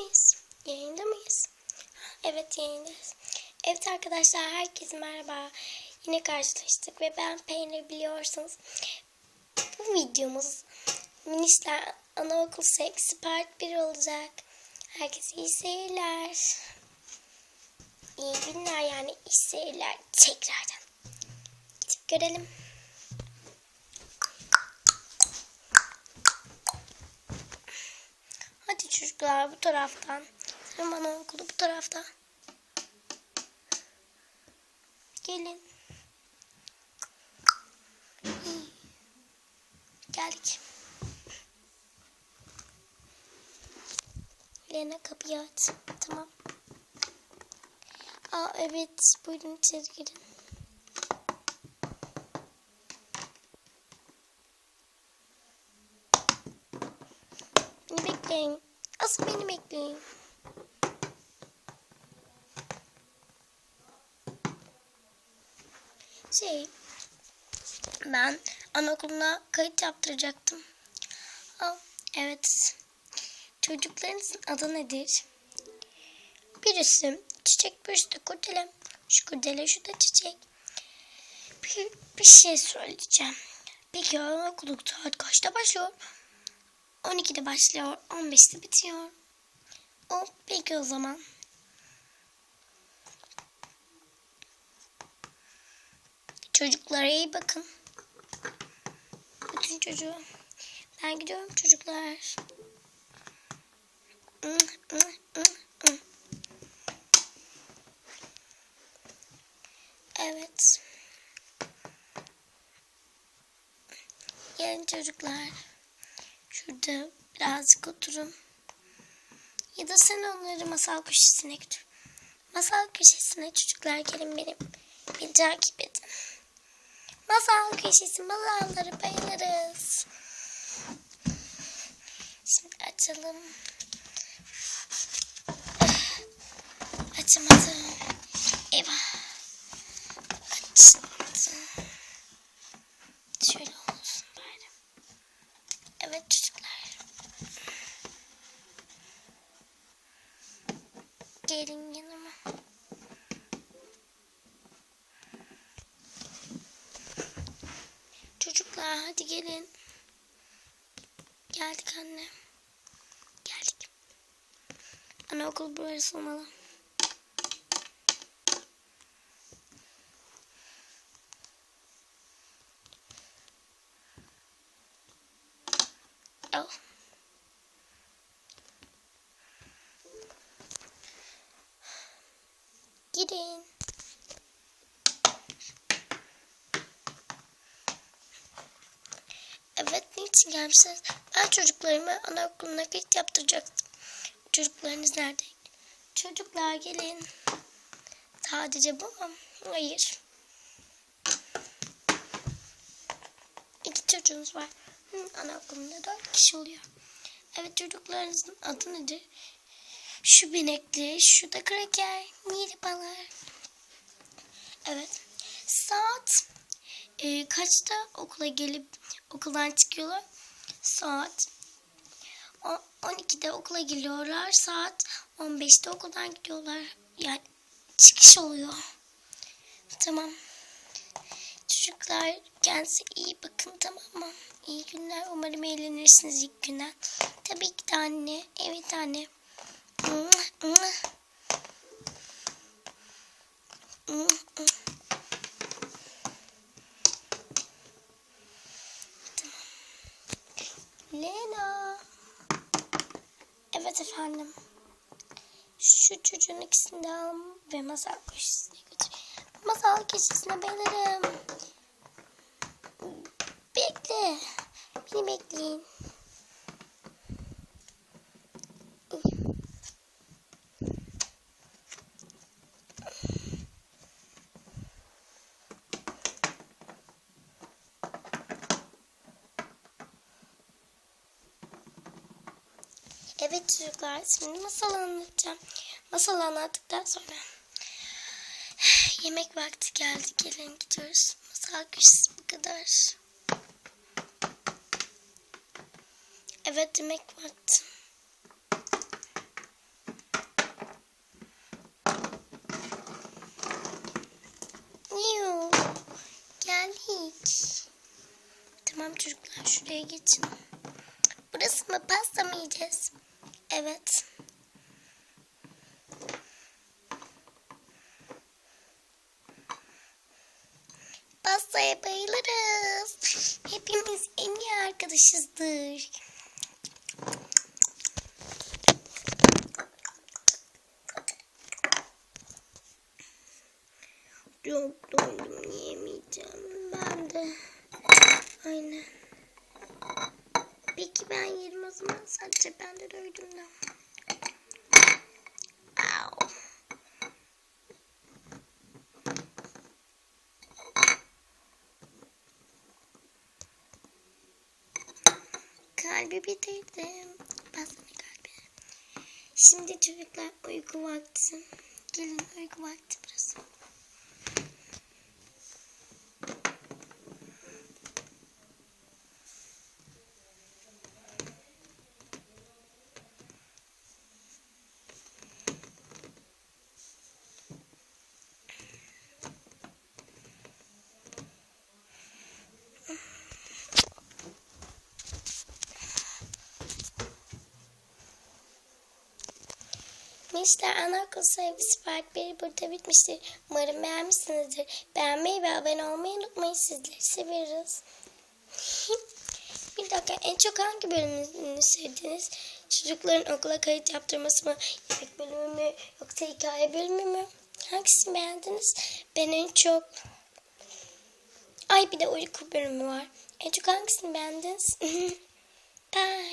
mıyız? Yayında mıyız? Evet yayındayız. Evet arkadaşlar herkese merhaba. Yine karşılaştık ve ben Peynir biliyorsunuz. Bu videomuz Minişler Anaokul Seksi Part 1 olacak. Herkese iyi seyirler. İyi günler yani iyi seyirler tekrardan. Gidip görelim. Hadi çocuklar bu taraftan. Senin anaokulu bu tarafta. Gelin. Geldik. Lena kapıyı aç. Tamam. Aa evet. Buyurun içeri girin. Bekleyin. Asıl beni bekleyin. Şey, ben anaokuluna kayıt yaptıracaktım. Aa, evet. Çocuklarınızın adı nedir? Birisi çiçek, birisi de kurdele. Şu kurdele, şu da çiçek. Bir, bir şey söyleyeceğim. Peki anaokulu saat kaçta başlıyor? 12'de başlıyor, 15'te bitiyor. O peki o zaman. Çocuklara iyi bakın. Bütün çocuğu. Ben gidiyorum çocuklar. Evet. Gelin çocuklar. Şurada birazcık oturun. Ya da sen onları masal köşesine götür. Masal köşesine çocuklar gelin benim. Beni takip edin. Masal köşesi masalları bayılırız. Şimdi açalım. Açamadım. Eyvah. Açamadım. Şöyle olsun bari. Evet çocuklar. Gelin yanıma. Çocuklar hadi gelin. Geldik anne. Geldik. Anaokul burası olmalı. Gidin. Evet, niçin gelmişsiniz? Ben çocuklarımı anaokuluna kayıt yaptıracaktım. Çocuklarınız nerede? Çocuklar gelin. Sadece bu mu? Hayır. İki çocuğunuz var. Anaokulunda dört kişi oluyor. Evet çocuklarınızın adı nedir? Şu binekli, şu da kraker, miribalar. Evet. Saat e, kaçta okula gelip okuldan çıkıyorlar? Saat o- 12'de okula geliyorlar. Saat 15'te okuldan gidiyorlar. Yani çıkış oluyor. Tamam. Çocuklar kendinize iyi bakın tamam mı? İyi günler. Umarım eğlenirsiniz ilk günden. Tabii ki de anne. Evet anne. Lena. Evet efendim. Şu çocuğun ikisini de al ve masal köşesine götür. Masal köşesine bayılırım. Bekle. Beni bekleyin. Evet çocuklar şimdi masal anlatacağım. Masal anlattıktan sonra yemek vakti geldi. Gelin gidiyoruz. Masal köşesi bu kadar. Evet yemek vakti. Yoo, geldik. Tamam çocuklar şuraya geçin. Burası mı pasta mı yiyeceğiz? Evet. Pastaya bayılırız. Hepimiz en iyi arkadaşızdır. Çok doydum yiyemeyeceğim. Ben de. Aynen. Peki ben zaman. Sadece ben de. Au. Kalbi bitirdim. Bastım kalbi. Şimdi çocuklar uyku vakti. Gelin uyku vakti burası. Mr. Anaokul Sevgisi Part 1 burada bitmiştir. Umarım beğenmişsinizdir. Beğenmeyi ve abone olmayı unutmayın. Sizleri seviyoruz. bir dakika en çok hangi bölümünü sevdiniz? Çocukların okula kayıt yaptırması mı? Yemek bölümü mü? Yoksa hikaye bölümü mü? Hangisini beğendiniz? Ben en çok... Ay bir de uyku bölümü var. En çok hangisini beğendiniz? Bye.